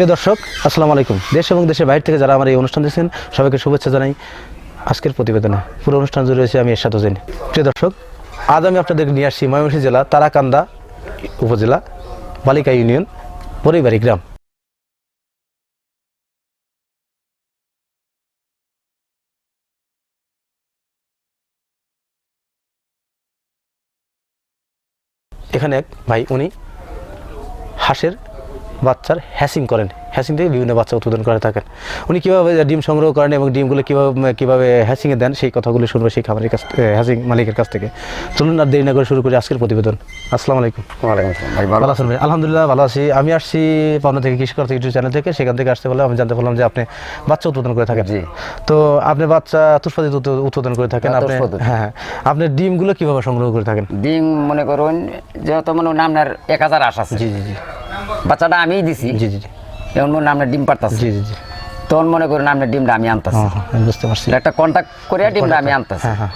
প্রিয় দর্শক, আসসালামু আলাইকুম। দেশ এবং দেশের বাইরে থেকে যারা আমার এই অনুষ্ঠান দেখছেন, সবাইকে শুভেচ্ছা জানাই আজকের প্রতিবেদনে। পুরো অনুষ্ঠান জুড়ে রয়েছে আমি এরশাদ হোসেন। প্রিয় দর্শক, আজ আমি আপনাদের নিয়ে আসছি ময়মনসিংহ জেলা, তারাকান্দা উপজেলা, বালিকা ইউনিয়ন, পরিবারী গ্রাম। এখানে এক ভাই, উনি হাঁসের বাচ্চার হ্যাসিং করেন। হ্যাসিং থেকে বিভিন্ন বাচ্চা উৎপাদন করে থাকেন। উনি কীভাবে ডিম সংগ্রহ করেন এবং ডিমগুলো কীভাবে কীভাবে হ্যাসিংয়ে দেন সেই কথাগুলো শুনব সেই খাবারের কাছ থেকে হ্যাসিং মালিকের কাছ থেকে। চলুন আর দেরি না করে শুরু করি আজকের প্রতিবেদন। আসসালামু আলাইকুম। ভালো আছেন? ভাই? আলহামদুলিল্লাহ ভালো আছি। আমি আসছি পাবনা থেকে কৃষি করতে ইউটিউব চ্যানেল থেকে। সেখান থেকে আসতে বলে আমি জানতে পারলাম যে আপনি বাচ্চা উৎপাদন করে থাকেন। জি। তো আপনি বাচ্চা তুষ্পাদিত উৎপাদন করে থাকেন। আপনি হ্যাঁ হ্যাঁ। আপনি ডিমগুলো কীভাবে সংগ্রহ করে থাকেন? ডিম মনে করুন যেহেতু মনে করুন আপনার এক হাজার আশ আছে। জি জি জি। বাচ্চাটা আমিই দিছি। জি জি যেমন মনে হয় আপনার ডিম পারতাছে জি জি জি। তখন মনে করুন আপনার ডিমটা আমি আনতাছি। হ্যাঁ, হ্যাঁ, বুঝতে পারছি। একটা কন্ট্যাক্ট করে ডিমটা আমি আনতাছি। হ্যাঁ হ্যাঁ।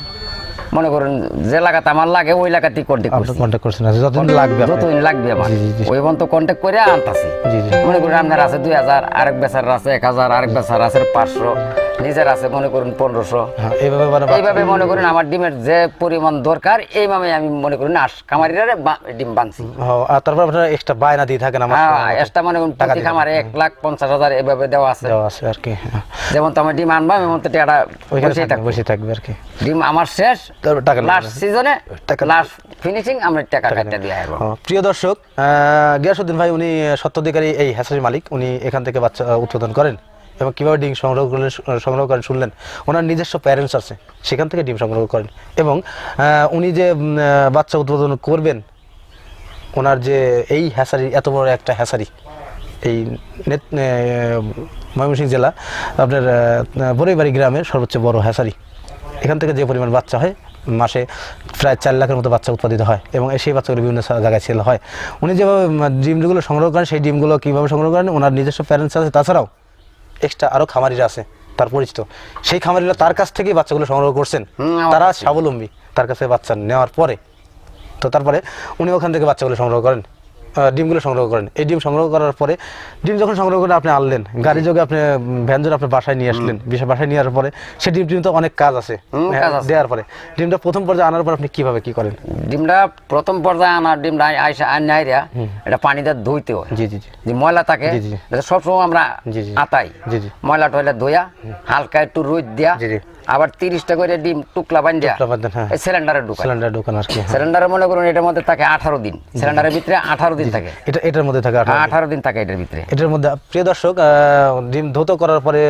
মনে করুন যে লাগাতে আমার লাগে ওই লাগাতেই কন্ট্যাক্ট আপনি করছি। কন্ট্যাক্ট করছেন আচ্ছা, যতদিন লাগবে। যতদিন লাগবে আমার। ওই পর্যন্ত কন্ট্যাক্ট করে আনতাছি। জি জি। মনে করুন আপনার আছে দুই হাজার আরেক বেচার আছে এক হাজার আরেক বেচার আছে পাঁচশো। নিজের আছে মনে করুন পনেরোশো। হ্যাঁ এইভাবে মানে এইভাবে মনে করুন আমার ডিমের যে পরিমাণ দরকার এইভাবে আমি মনে করুন আস খামারিরা ডিম বানছি। তারপর আপনারা এক্সট্রা বায়না দিয়ে থাকেন আমার হ্যাঁ। এক্সট্রা মনে করুন প্রতি খামারে এক লাখ পঞ্চাশ হাজার এভাবে দেওয়া আছে। দেওয়া আছে আর কি হ্যাঁ। যেমন তো আমার ডিম আনবা আমি তো টাকাটা বসেই থাকবে, বসে থাকবে আর কি। ডিম আমার শেষ। টাকা লাস্ট সিজনে লাস্ট ফিনিশিং আমরা টাকা কাটটা দিয়ে আসব প্রিয় দর্শক গিয়াসুদ্দিন ভাই উনি সত্যাধিকারী এই হ্যাসারির মালিক। উনি এখান থেকে বাচ্চা উৎপাদন করেন। এবং কীভাবে ডিম সংগ্রহ করলে, সংগ্রহ করেন শুনলেন? ওনার নিজস্ব প্যারেন্টস আছে, সেখান থেকে ডিম সংগ্রহ করেন। এবং উনি যে বাচ্চা উৎপাদন করবেন, ওনার যে, এই হ্যাসারি, এত বড় একটা হ্যাসারি, এই ময়মনসিংহ জেলা, আপনার বড়ইবাড়ি গ্রামের সর্বোচ্চ বড় হ্যাসারি। এখান থেকে যে পরিমাণ বাচ্চা হয়, মাসে প্রায় চার লাখের মতো বাচ্চা উৎপাদিত হয়, এবং সেই বাচ্চাগুলো বিভিন্ন জায়গায় সেল হয়। উনি যেভাবে ডিমগুলো সংগ্রহ করেন, সেই ডিমগুলো কীভাবে সংগ্রহ করেন, ওনার নিজস্ব প্যারেন্টস আছে। তাছাড়াও এক্সট্রা আরও খামারিরা আছে তার পরিচিত। সেই খামারিরা তার কাছ থেকেই বাচ্চাগুলো সংগ্রহ করছেন। তারা স্বাবলম্বী তার কাছে বাচ্চা নেওয়ার পরে। তো তারপরে উনি ওখান থেকে বাচ্চাগুলো সংগ্রহ করেন। ডিমগুলো সংগ্রহ করেন। এই ডিম সংগ্রহ করার পরে ডিম যখন সংগ্রহ করে আপনি আনলেন গাড়ি যোগে আপনি ভ্যানজোর আপনার বাসায় নিয়ে আসলেন বিশাল বাসায় নিয়ে আসার পরে সেই ডিম ডিম তো অনেক কাজ আছে। হুম, হ্যাঁ, কাজ আছে। দেওয়ার পরে। ডিমটা প্রথম পর্যায়ে আনার পর আপনি কীভাবে কি করেন? ডিমটা প্রথম পর্যায়ে আমার ডিমটা আইসা আন নাইরা এটা পানিতে ধুইতে হয়। জি জি জি। যে ময়লা থাকে জি, জি। সবসময় আমরা জি, জি। আতাই। জি, জি। ময়লা টয়লা ধুয়া হালকা একটু রোদ দিয়া জি, জি। আবার তিরিশটা করে ডিম টুকলা হ্যাঁ। সিলিন্ডারে ঢুকাই। সিলিন্ডার আর কি হ্যাঁ। সিলিন্ডারে মনে করুন এটার মধ্যে থাকে আঠারো দিন। সিলিন্ডারের ভিতরে আঠারো দিন থাকে। এটা এটার মধ্যে থাকে আঠারো আঠারো দিন থাকে এটার ভিতরে। এটার মধ্যে প্রিয় দর্শক ডিম ধৌত করার পরে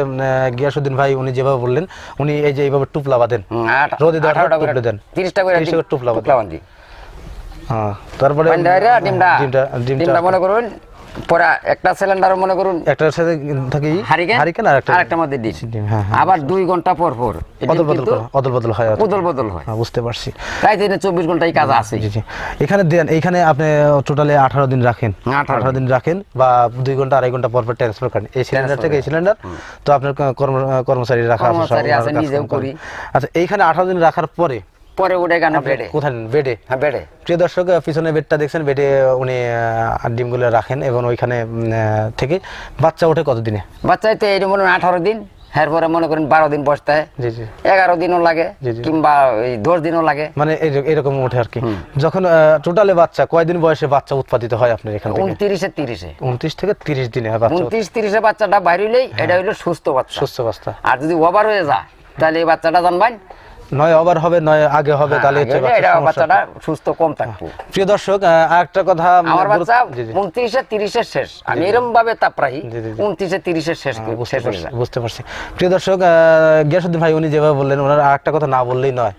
গিয়াসুদ্দিন ভাই উনি যেভাবে বললেন উনি এই যে এইভাবে টুপলা বাঁধেন। রোদে করে টুকলে দেন। তিরিশটা করে 30টা করে টুকলা বাঁধেন। হ্যাঁ, তারপরে ডিমটা। ডিমটা মনে করুন পরে একটা সিলিন্ডার মনে করুন একটার সাথে থাকে হারিকেন? হারিকেন আর একটা আরেকটার মধ্যে হ্যাঁ, হ্যাঁ। আবার দুই ঘণ্টা পর পর। অদল বদল অদল বদল হয়। উদল বদল হয়। হ্যাঁ, বুঝতে পারছি। প্রায় দিনে চব্বিশ ঘণ্টা এই কাজ আছে। এখানে দেন এখানে আপনি টোটালে আঠারো দিন রাখেন। 18 আঠারো দিন রাখেন বা দুই ঘণ্টা আড়াই ঘণ্টা পর পর ট্রান্সফার করেন। এই সিলিন্ডার থেকে এই সিলিন্ডার তো আপনার কর্ম- কর্মচারী রাখা আছে, নিজেও করি। আচ্ছা এইখানে আঠারো দিন রাখার পরে পরে উঠে বেড়ে। কোথায় বেডে। হ্যাঁ বেড়ে। প্রিয় দর্শক পিছনে বেডটা দেখছেন বেডে উনি ডিমগুলো রাখেন এবং ওইখানে থেকে বাচ্চা ওঠে কতদিনে? বাচ্চাইতে এই মনে হয় আঠারো দিন এরপরে মনে করেন বারো দিন হয়। এগারো দিনও লাগে। কিংবা দশ দিনও লাগে। মানে এরকম ওঠে আর কি। যখন টোটালে বাচ্চা কয়দিন বয়সে বাচ্চা উৎপাদিত হয় আপনার এখান উনত্রিশে তিরিশে। উনত্রিশ থেকে তিরিশ দিনে হয় উনত্রিশ তিরিশে বাচ্চাটা বাইরে এটা হইল সুস্থ বাচ্চা। সুস্থ অবস্থা আর যদি ওভার হয়ে যায় তাহলে এই বাচ্চাটা জানবেন নয় ওভার হবে নয় আগে হবে তাহলে হচ্ছে আগে হলে বাচ্চার এটা বাচ্চাটা সুস্থ কম থাকবে। প্রিয় দর্শক আরেকটা কথা আমার বাচ্চা জি, জি। উনত্রিশে তিরিশে শেষ। আমি এরকম ভাবে তাপরাহি জি, জি, জি। উনত্রিশে তিরিশে শেষ হ্যাঁ, বুঝতে শেষ পারছি বুঝতে পারছি। প্রিয় দর্শক গিয়াসুদ্দিন ভাই উনি যেভাবে বললেন ওনার আরেকটা কথা না বললেই নয়।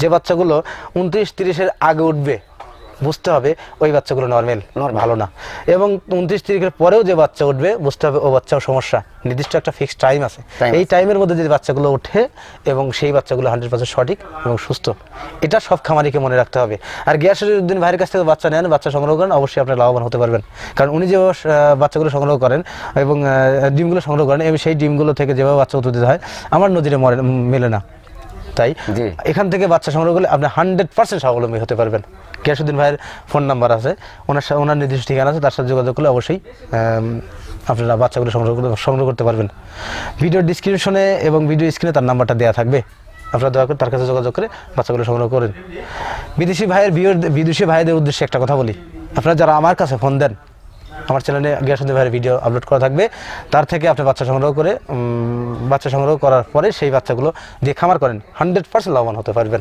যে বাচ্চাগুলো উনত্রিশ তিরিশের আগে উঠবে বুঝতে হবে ওই বাচ্চাগুলো নর্মাল। ভালো না। এবং উনত্রিশ তিরিশের পরেও যে বাচ্চা উঠবে বুঝতে হবে ও বাচ্চাও সমস্যা। নির্দিষ্ট একটা ফিক্সড টাইম আছে। এই টাইমের মধ্যে যদি বাচ্চাগুলো ওঠে এবং সেই বাচ্চাগুলো হান্ড্রেড পার্সেন্ট সঠিক এবং সুস্থ এটা সব খামারিকে মনে রাখতে হবে। আর গিয়াসুদ্দিন ভাইয়ের কাছ থেকে বাচ্চা নেন বাচ্চা সংগ্রহ করেন অবশ্যই আপনি লাভবান হতে পারবেন। কারণ উনি যে আহ, বাচ্চাগুলো সংগ্রহ করেন এবং ডিমগুলো সংগ্রহ করেন এবং সেই ডিমগুলো থেকে যেভাবে বাচ্চা উৎপাদিত হয় আমার নদীরে মরে মেলে না। তাই এখান থেকে বাচ্চা সংগ্রহ করলে আপনি হান্ড্রেড পার্সেন্ট স্বাবলম্বী হতে পারবেন। গিয়াসুদ্দিন ভাইয়ের ফোন নাম্বার আছে। ওনার ওনার নির্দিষ্ট ঠিকানা আছে, তার সাথে যোগাযোগ করলে অবশ্যই আপনারা বাচ্চাগুলো সংগ্রহ সংগ্রহ করতে পারবেন। ভিডিও ডিসক্রিপশনে এবং ভিডিও স্ক্রিনে তার নাম্বারটা দেওয়া থাকবে। আপনারা দয়া করে তার কাছে যোগাযোগ করে বাচ্চাগুলো সংগ্রহ করেন। বিদেশি ভাইয়ের বিয়ের বিদেশি ভাইদের উদ্দেশ্যে একটা কথা বলি। আপনারা যারা আমার কাছে ফোন দেন, আমার চ্যানেলে গিয়াসুদ্দিন ভাইয়ের ভিডিও আপলোড করা থাকবে। তার থেকে আপনি বাচ্চা সংগ্রহ করে বাচ্চা সংগ্রহ করার পরে সেই বাচ্চাগুলো দিয়ে খামার করেন। হান্ড্রেড পার্সেন্ট লাভবান হতে পারবেন।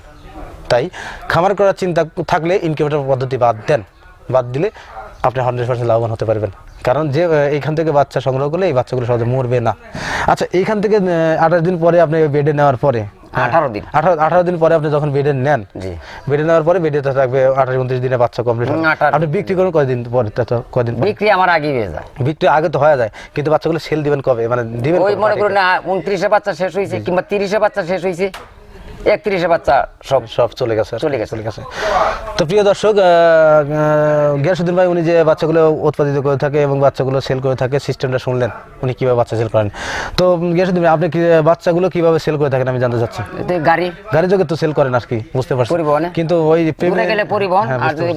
তাই খামার করার চিন্তা থাকলে ইনকিউবেটর পদ্ধতি বাদ দেন। বাদ দিলে আপনি হান্ড্রেড পার্সেন্ট লাভবান হতে পারবেন। কারণ যে এইখান থেকে বাচ্চা সংগ্রহ করলে এই বাচ্চাগুলো সহজে মরবে না। আচ্ছা এইখান থেকে আঠাশ দিন পরে আপনি বেডে নেওয়ার পরে আঠারো দিন। আঠারো আঠারো দিন পরে আপনি যখন বেডে নেন বেডে নেওয়ার পরে বেডে থাকবে আঠাশ উনত্রিশ দিনে বাচ্চা কমপ্লিট আপনি বিক্রি করুন কয়দিন পরে কয়দিন বিক্রি আমার আগে হয়ে যায়। বিক্রি আগে তো হয়ে যায় কিন্তু বাচ্চাগুলো সেল দিবেন কবে? মানে দিবেন ওই মনে করুন না উনত্রিশে বাচ্চা শেষ হয়েছে কিংবা তিরিশে বাচ্চা শেষ হয়েছে একত্রিশে বাচ্চা সব সব চলে গেছে চলে গেছে। চলে গেছে। তো প্রিয় দর্শক গিয়াসুদ্দিন ভাই উনি যে বাচ্চাগুলো উৎপাদিত করে থাকে এবং বাচ্চাগুলো সেল করে থাকে সিস্টেমটা শুনলেন উনি কীভাবে বাচ্চা সেল করেন? তো গিয়াসুদ্দিন ভাই আপনি কি বাচ্চাগুলো কীভাবে সেল করে থাকেন আমি জানতে চাচ্ছি। গাড়ি। গাড়ি যোগে তো সেল করেন আর কি বুঝতে পারছি। পরিবহনে। কিন্তু ওই payment- গেলে পরিবহন হ্যাঁ, আর যদি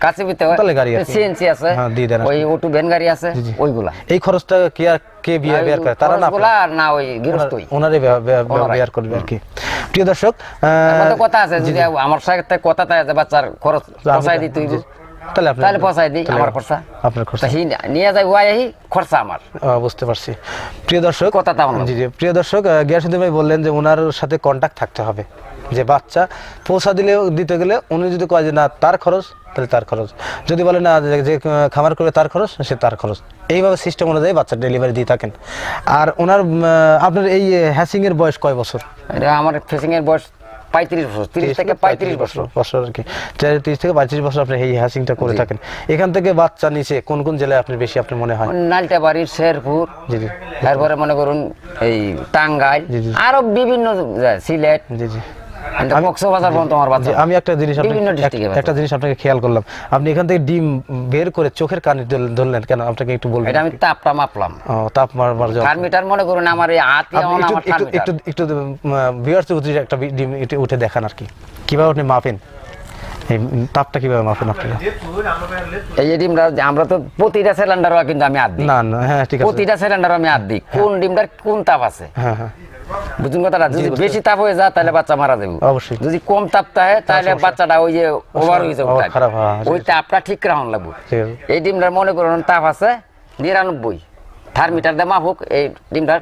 কাছে পিতে হয় তাহলে গাড়ি কি। সিএনসি আছে হ্যাঁ, দিয়ে দেন ওই অটো ভ্যান গাড়ি আছে ওইগুলা। এই খরচটা কি আর কে বিয়ার করে? তারা না ওই গৃহস্থই। ওনারাই। বেয়ার করবে আর কি। প্রিয় দর্শক তো কথা আছে যদি আমার সাথে কথা তাই আছে বাচ্চার খরচ পৌঁছাই দিই তুই তাহলে আপনি তাহলে পৌঁছাই দিই আমার খরচা। আপনার খরচা। নিয়ে যাই ওয়াই খরচা আমার। বুঝতে পারছি। প্রিয় দর্শক কথা তেমন জি জি। প্রিয় দর্শক গিয়াসুদ্দিন ভাই বললেন যে ওনার সাথে কন্ট্যাক্ট থাকতে হবে। যে বাচ্চা পৌঁছা দিলে দিতে গেলে উনি যদি কয় যে না তার খরচ তাহলে তার খরচ। যদি বলে না যে- খামার করবে তার খরচ সে তার খরচ। এইভাবে সিস্টেম অনুযায়ী বাচ্চা ডেলিভারি দিয়ে থাকেন। আর ওনার আপনার এই হ্যাসিং এর বয়স কয় বছর? এটা আমার ফেসিং এর বয়স পঁয়ত্রিশ বছর তিরিশ থেকে পঁয়ত্রিশ বছর। বছর আর কি। তিরিশ থেকে পঁয়ত্রিশ বছর আপনি এই হ্যাসিংটা করে থাকেন। এখান থেকে বাচ্চা নিচে কোন কোন জেলায় আপনার বেশি আপনার মনে হয়? নালটাবাড়ি শেরপুর জি জি। তারপরে মনে করুন এই টাঙ্গাইল জি। আরও বিভিন্ন সিলেট জি জি। আমি একটা জিনিস একটা জিনিস আপনাকে খেয়াল করলাম। আপনি এখান থেকে ডিম বের করে চোখের কানে ধরলেন কেন? আপনাকে একটু বলবেন এটা আমি তাপটা মাপলাম। ও, তাপ মারবার জন্য থার্মিটার মনে করুন আমার এই হাতে আমার একটু একটু থার্মিটার একটু ডিম উঠে দেখান আর কি। কীভাবে আপনি মাপেন? এই তাপটা কীভাবে মাপেন আপনি? এই ডিমটা আমরা তো প্রতিটা সিলিন্ডার কিন্তু আমি দিই। না না হ্যাঁ ঠিক আছে। প্রতিটা সিলিন্ডার আমি দিই। কোন ডিমটার কোন তাপ আছে? হ্যাঁ হ্যাঁ। বুঝুন কথাটা যদি বেশি তাপ হয়ে যায় তাহলে বাচ্চা মারা যাবে। অবশ্যই। যদি কম তাপ থাকে তাহলে বাচ্চাটা ওই যে ওভার হয়ে যাবে হ্যাঁ, ওই তাপটা ঠিক রাখুন লাগবে। এই ডিমটার মনে করুন তাপ আছে নিরানব্বই। থার্মিটার দিয়ে হোক এই ডিমটার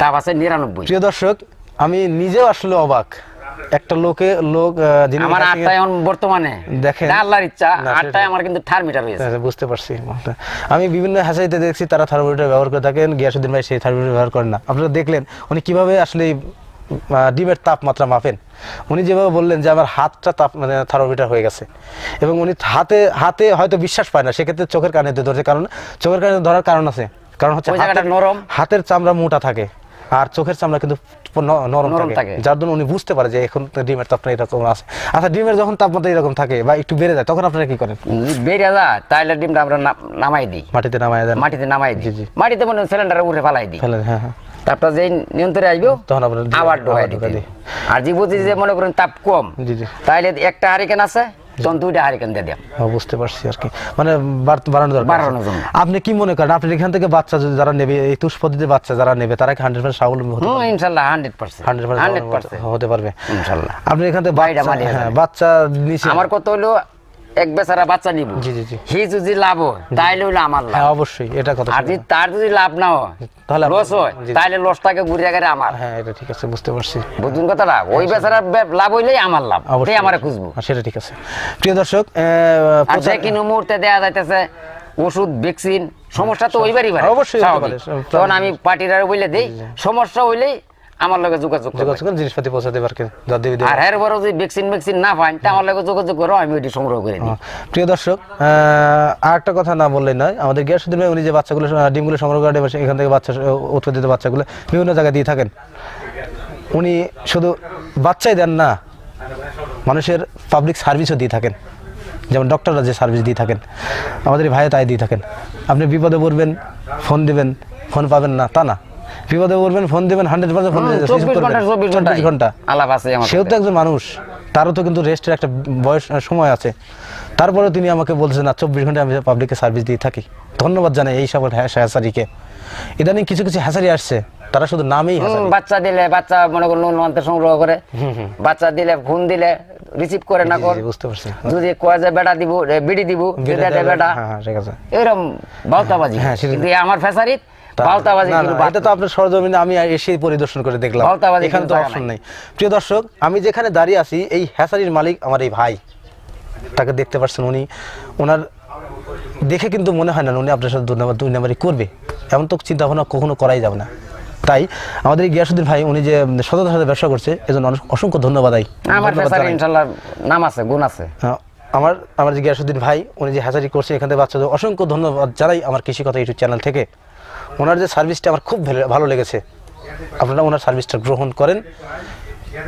তাপ আছে নিরানব্বই। প্রিয় দর্শক আমি নিজেও আসলে অবাক। একটা লোকে লোক যিনি আমার আটটায় এখন বর্তমানে। দেখেন। আল্লাহর ইচ্ছা। আটটায় আমার কিন্তু থার্মিটার হয়েছে। আচ্ছা, বুঝতে পারছি। আমি বিভিন্ন হ্যাসাইতে দেখছি তারা থার্মোমিটার ব্যবহার করে থাকেন গিয়াসুদ্দিন ভাই সেই থার্মোমিটার ব্যবহার করেন না। আপনারা দেখলেন উনি কীভাবে আসলে ডিমের তাপমাত্রা মাপেন। উনি যেভাবে বললেন যে আমার হাতটা তাপ মানে থার্মোমিটার হয়ে গেছে। এবং উনি হাতে হাতে হয়তো বিশ্বাস পায় না সেক্ষেত্রে চোখের কানে ধরছে। কারণ চোখের কানে ধরার কারণ আছে। কারণ হচ্ছে। হাতের চামড়া মোটা থাকে। আর চোখের চামড়া কিন্তু নরম থাকে। যার জন্য উনি বুঝতে পারে যে এখন ডিমের তাপমাত্রা এরকম আছে। আচ্ছা ডিমের যখন তাপমাত্রা এরকম থাকে বা একটু বেড়ে যায় তখন আপনারা কি করেন? বেরিয়ে যায় তাহলে ডিমটা আমরা নামাই দিই। মাটিতে নামাই দেন। মাটিতে নামাই দিই। জি। মাটিতে মনে সিলিন্ডারে উঠে ফেলাই দিই। হ্যাঁ হ্যাঁ। তারপর যেই নিয়ন্ত্রণে আসব তখন আবার দিই। আর যে বুঝি যে মনে করেন তাপ কম তাইলে একটা হারিকেন আছে তখন দুইটা হারিকেন দিয়ে। দিলাম হ্যাঁ, বুঝতে পারছি আর কি। মানে বাড়ানো দরকার বাড়ানোর জন্য। আপনি কি মনে করেন আপনি এখান থেকে বাচ্চা যদি যারা নেবে এই তুষ পদ্ধতিতে বাচ্চা যারা নেবে তারা কি হান্ড্রেড পার্সেন্ট স্বাবলম্বী হতে হুম ইনশাল্লাহ হান্ড্রেড পার্সেন্ট হান্ড্রেড পার্সেন্ট হতে পারবে। ইনশাল্লাহ। আপনি এখান থেকে বাচ্চা হ্যাঁ। বাচ্চা নিচে আমার কত হলো এক বেচারা বাচ্চা নিব। জি, জি, জি। হি যদি লাভ হয় তাইলে হইল আমার লাভ। হ্যাঁ অবশ্যই এটা কথা আর যদি তার যদি লাভ না হয় তাহলে লস হয়। তাইলে লসটাকে ঘুরিয়ে গেলে আমার। হ্যাঁ এটা ঠিক আছে বুঝতে পারছি। বুঝুন কথাটা ওই বেচারা লাভ হইলেই আমার লাভ তাই আমারে খুঁজবো? হ্যাঁ, সেটা ঠিক আছে। প্রিয় দর্শক আর যে কিনো মুহূর্তে দেয়া যাইতেছে ওষুধ ভ্যাকসিন সমস্যা তো ওইবারই পারে অবশ্যই। তখন আমি পার্টিরা বলে দেই সমস্যা হইলেই আমার লগে যোগাযোগ যোগাযোগ করে জিনিসপাতি পৌঁছাতে পারবেন যা দেবী দেবী আর এর বড় যদি ভ্যাকসিন ভ্যাকসিন না পান তা আমার লগে যোগাযোগ করো আমি ওইটি সংগ্রহ করে দিই প্রিয় দর্শক আর একটা কথা না বললেই নয় আমাদের গিয়াসুদ্দিন ভাই উনি যে বাচ্চাগুলো ডিমগুলো সংগ্রহ করে এখান থেকে বাচ্চা উৎপাদিত বাচ্চাগুলো বিভিন্ন জায়গায় দিয়ে থাকেন। উনি শুধু বাচ্চাই দেন না মানুষের পাবলিক সার্ভিসও দিয়ে থাকেন। যেমন ডক্টররা যে সার্ভিস দিয়ে থাকেন আমাদের ভাইও তাই দিয়ে থাকেন। আপনি বিপদে পড়বেন ফোন দিবেন ফোন পাবেন না তা না। বিপদে পড়বেন ফোন দিবেন হান্ড্রেড পার্সেন্ট ফোন চব্বিশ ঘণ্টা চব্বিশ ঘণ্টা। ঘণ্টা। আলাপ আছে সেও তো একজন মানুষ তারও তো কিন্তু রেস্টের একটা বয়স সময় আছে। তারপরে তিনি আমাকে বলছেন না চব্বিশ ঘণ্টা আমি পাবলিকে সার্ভিস দিয়ে থাকি। ধন্যবাদ জানাই এই সকল হ্যাঁ- হ্যাসারিকে। ইদানিং কিছু কিছু হ্যাসারি আসছে তারা শুধু নামেই বাচ্চা দিলে বাচ্চা মনে করুন মান্তে সংগ্রহ করে বাচ্চা দিলে ফোন দিলে রিসিভ করে না কর বুঝতে পারছি। যদি কয় যে বেটা দিব বিড়ি দিব বেটা এরকম বাউতাবাজি হ্যাঁ, কিন্তু আমার ফেসারিত এটা তো আপনার সরজমিনে আমি এসে পরিদর্শন করে দেখলাম। এখানে তো অপশন নেই। প্রিয় দর্শক আমি যেখানে দাঁড়িয়ে আছি এই হ্যাসারির মালিক আমার এই ভাই। তাকে দেখতে পাচ্ছেন উনি। ওনার দেখে কিন্তু মনে হয় না উনি আপনার সাথে দুই নাম্বার দুই নাম্বারই করবে। এমন তো চিন্তা ভাবনা কখনো করাই যাবে না। তাই আমাদের গিয়াসুদ্দিন ভাই উনি যে সততার সাথে ব্যবসা করছে এজন্য অসংখ্য ধন্যবাদ আমার। ইনশাল্লাহ নাম আছে গুণ আছে। আহ, আমার আমার যে গিয়াসুদ্দিন ভাই উনি যে হ্যাচারি করছে এখান থেকে বাচ্চাদের অসংখ্য ধন্যবাদ জানাই আমার কৃষি কথা ইউটিউব চ্যানেল থেকে। ওনার যে সার্ভিসটা আমার খুব ভালো- লেগেছে। আপনারা ওনার সার্ভিসটা গ্রহণ করেন।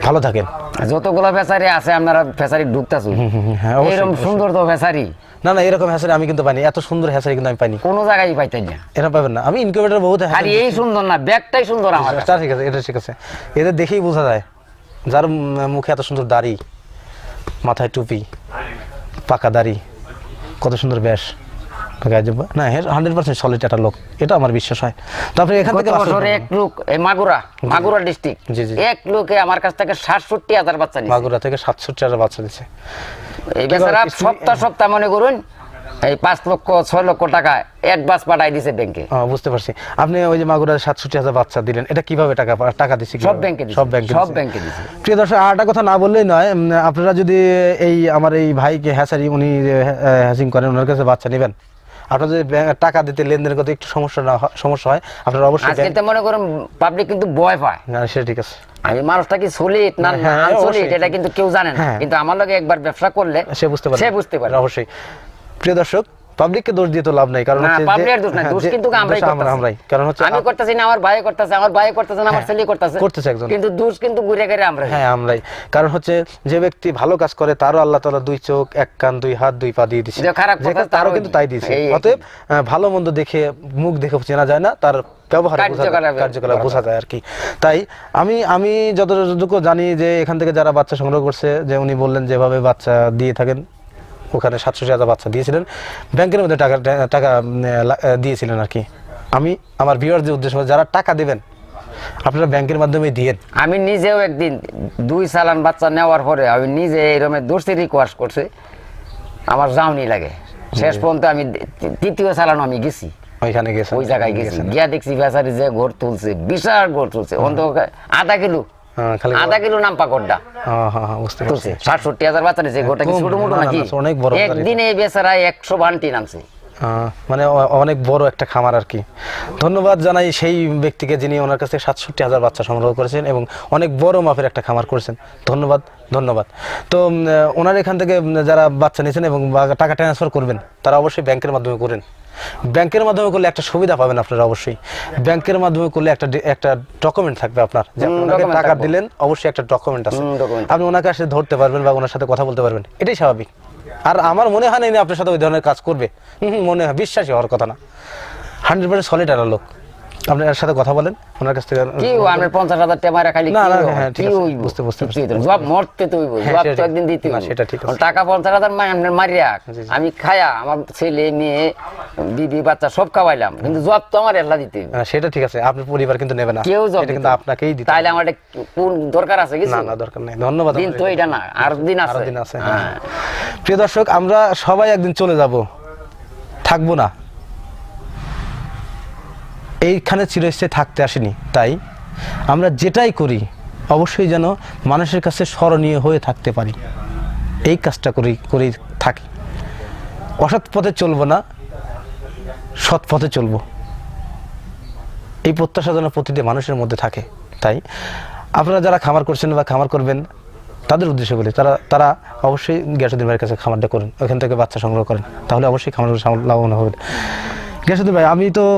ভালো থাকেন। যতগুলো ফেসারি আছে আপনারা ফেসারি ঢুকতেছো হ্যাঁ, এরকম সুন্দর তো ফেসারি? না না এরকম হ্যাচারি আমি কিন্তু পাইনি। এত সুন্দর হ্যাচারি কিন্তু আমি পাইনি। কোনো জায়গায় পাইতেন না। এরকম পাবেন না। আমি ইনকিউবেটার বহুত আর এই সুন্দর না ব্যাগটাই সুন্দর আমার কাছে। ঠিক আছে এটা ঠিক আছে। এদের দেখেই বোঝা যায় যার মুখে এত সুন্দর দাড়ি মাথায় টুপি। পাকা দাড়ি। কত সুন্দর ব্যাস না হান্ড্রেড পার্সেন্ট সলিড একটা লোক। এটা আমার বিশ্বাস হয়। তারপরে এখান থেকে এক লোক মাগুরা। মাগুরা ডিস্ট্রিক্ট জি, জি। এক লোকে আমার কাছ থেকে সাতষট্টি হাজার বাচ্চা মাগুরা থেকে সাতষট্টি হাজার বাচ্চা দিচ্ছে এই বেচারা সপ্তাহ সপ্তাহ মনে করুন এই পাঁচ লক্ষ ছয় লক্ষ টাকা অ্যাডভান্স পাঠাই দিছে ব্যাংকে বুঝতে পারছি। আপনি ওই যে মাগুরা সাতষট্টি হাজার বাচ্চা দিলেন এটা কীভাবে টাকা টাকা দিচ্ছে সব ব্যাংকে সব ব্যাংকে সব ব্যাংকে দিছে। প্রিয় দর্শক আর একটা কথা না বললেই নয় আপনারা যদি এই আমার এই ভাইকে হ্যাচারি উনি হ্যাচিং করেন ওনার কাছে বাচ্চা নেবেন। আপনার যদি টাকা দিতে লেনদেন করতে একটু সমস্যা না সমস্যা হয় আপনারা অবশ্যই আজকে মনে করুন পাবলিক কিন্তু ভয় পায়। না সেটা ঠিক আছে। আমি মানুষটা কি সলিড না হ্যাঁ, আনসলিড এটা কিন্তু কেউ জানে না। হ্যাঁ। কিন্তু আমার লগে একবার ব্যবসা করলে সে বুঝতে পারে সে বুঝতে পারে অবশ্যই। প্রিয় দর্শক পাবলিককে দোষ দিয়ে তো লাভ নাই কারণ হচ্ছে পাবলিকের দোষ না হ্যাঁ, দোষ কিন্তু আমরাই করতেছি। আমরাই কারণ হচ্ছে আমি করতেছি না আমার ভাই করতেছে আমার ভাই করতেছে না আমার ছেলে করতেছে। করতেছে একজন। কিন্তু দোষ কিন্তু ঘুরে ঘুরে আমরা হ্যাঁ আমরাই। কারণ হচ্ছে যে ব্যক্তি ভালো কাজ করে তারও আল্লাহ তাআলা দুই চোখ এক কান দুই হাত দুই পা দিয়ে দিচ্ছে যে খারাপ কথা তারও কিন্তু তাই দিয়েছে অতএব ভালো মন্দ দেখে মুখ দেখে চেনা যায় না তার ব্যবহার কার্যকলাপ বোঝা বোঝা যায় আর কি। তাই আমি আমি যতটুকু জানি যে এখান থেকে যারা বাচ্চা সংগ্রহ করছে যে উনি বললেন যেভাবে বাচ্চা দিয়ে থাকেন ওখানে সাতশো হাজার বাচ্চা দিয়েছিলেন। ব্যাংকের মধ্যে টাকা টাকা দিয়েছিলেন আর কি। আমি আমার ভিউয়ার যে উদ্দেশ্য যারা টাকা দেবেন আপনারা ব্যাংকের মাধ্যমে দিয়েন। আমি নিজেও একদিন দুই চালান বাচ্চা নেওয়ার পরে আমি নিজে এরকম দোষী রিকোয়েস্ট করছি। আমার যাওনি লাগে। শেষ পর্যন্ত আমি তৃতীয় চালানো আমি গেছি। ওইখানে গেছে ওই জায়গায় গেছি। গিয়া দেখছি বেচারি যে ঘর তুলছে বিশাল ঘর তুলছে। অন্তত আধা কিলো। আধা কিলো নাম পাকড়টা। বুঝতে পারছি। ষাটষট্টি হাজার বাচ্চা নিয়েছে ঘরটা কি ছোট মোটো না, না, নাকি? অনেক বড় একদিনে বেচারা একশো বান্টি নামছে। মানে অনেক বড় একটা খামার আর কি। ধন্যবাদ জানাই সেই ব্যক্তিকে যিনি ওনার কাছ সাতষট্টি হাজার বাচ্চা সংগ্রহ করেছেন এবং অনেক বড় মাপের একটা খামার করেছেন। ধন্যবাদ ধন্যবাদ। তো ওনার এখান থেকে যারা বাচ্চা নিয়েছেন এবং টাকা ট্রান্সফার করবেন তারা অবশ্যই ব্যাংকের মাধ্যমে করেন। ব্যাংকের মাধ্যমে করলে একটা সুবিধা পাবেন আপনারা অবশ্যই। ব্যাংকের মাধ্যমে করলে একটা একটা ডকুমেন্ট থাকবে আপনার। যে আপনাকে ওনাকে টাকা দিলেন অবশ্যই একটা ডকুমেন্ট আছে। আপনি ওনাকে আসলে ধরতে পারবেন বা ওনার সাথে কথা বলতে পারবেন। এটাই স্বাভাবিক। আর আমার মনে হয় না আপনার সাথে ওই ধরনের কাজ করবে। মনে হয় বিশ্বাসী হওয়ার কথা না। হান্ড্রেড পার্সেন্ট সলিড লোক। আপনি এর সাথে কথা বলেন ওনার কাছ থেকে কি আমি পঞ্চাশ হাজার টাকা মারা খালি না, হ্যাঁ, ঠিক আছে? বুঝতে- বুঝতে তো জবাব মরতে তো হইব। হ্যাঁ, জবাব সেটা তো ঠিক। একদিন দিতে না, সেটা ঠিক আছে। টাকা পঞ্চাশ হাজার মা- আপনার মারিয়া। আমি খায়া আমার ছেলে মেয়ে বিবি বাচ্চা সব খাওয়াইলাম। কিন্তু জবাব তো আমার এল্লা দিতে হইব। হ্যাঁ, সেটা ঠিক আছে। আপনার পরিবার কিন্তু নেবে না। কেউ জবাব কিন্তু। আপনাকেই দিতে তাইলে আমার কোন দরকার আছে কিছু? না না দরকার নেই। ধন্যবাদ দিন তো এটা না আর দিন আরও আছে দিন আছে হ্যাঁ। হ্যাঁ। প্রিয় দর্শক আমরা সবাই একদিন চলে যাব। থাকব না। এইখানে চিরস্থায়ী থাকতে আসেনি, তাই আমরা যেটাই করি, অবশ্যই যেন মানুষের কাছে স্মরণীয় হয়ে থাকতে পারি। এই কাজটা করি করেই থাকি। অসৎ পথে চলবো না, সৎ পথে চলবো। এই প্রত্যাশা যেন প্রতিটি মানুষের মধ্যে থাকে, তাই। আপনারা যারা খামার করছেন বা খামার করবেন, তাদের উদ্দেশ্য বলি, তারা তারা অবশ্যই গ্যাসুদ্দিন ভাইয়ের কাছে খামারটা করুন, ওখান থেকে বাচ্চা সংগ্রহ করেন, তাহলে অবশ্যই খামার লাভবান হবে। গ্যাসুদ্দিন ভাই আমি তো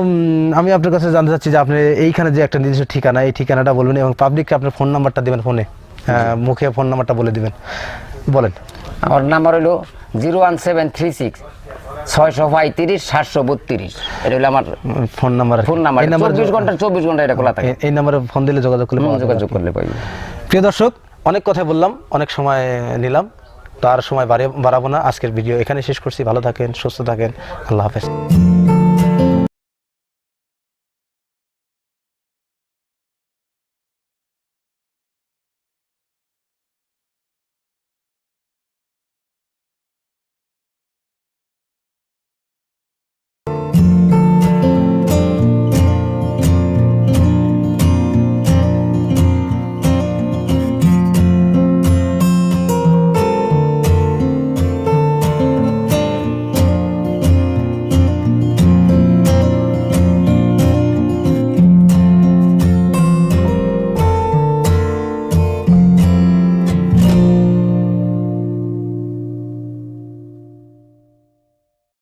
আমি আপনার কাছে জানতে চাচ্ছি যে আপনি এইখানে যে একটা নির্দিষ্ট ঠিকানা এই ঠিকানাটা বলবেন এবং পাবলিককে আপনার ফোন নাম্বারটা দেবেন ফোনে। মুখে ফোন নাম্বারটা বলে দিবেন। বলেন। আমার নাম্বার হলো zero one seven three six ছয়শো পঁয়ত্রিশ সাতশো বত্রিশ। এটা হলো আমার ফোন নাম্বার ফোন নাম্বার। এই নাম্বারে চব্বিশ ঘণ্টা চব্বিশ ঘণ্টা এটা খোলা থাকে। এই- নাম্বারে ফোন দিলে যোগাযোগ করলে। যোগাযোগ করলে পাইবে প্রিয় দর্শক অনেক কথা বললাম অনেক সময় নিলাম। তো আর সময় বাড়াবো না। আজকের ভিডিও এখানে শেষ করছি। ভালো থাকেন সুস্থ থাকেন। আল্লাহ হাফেজ।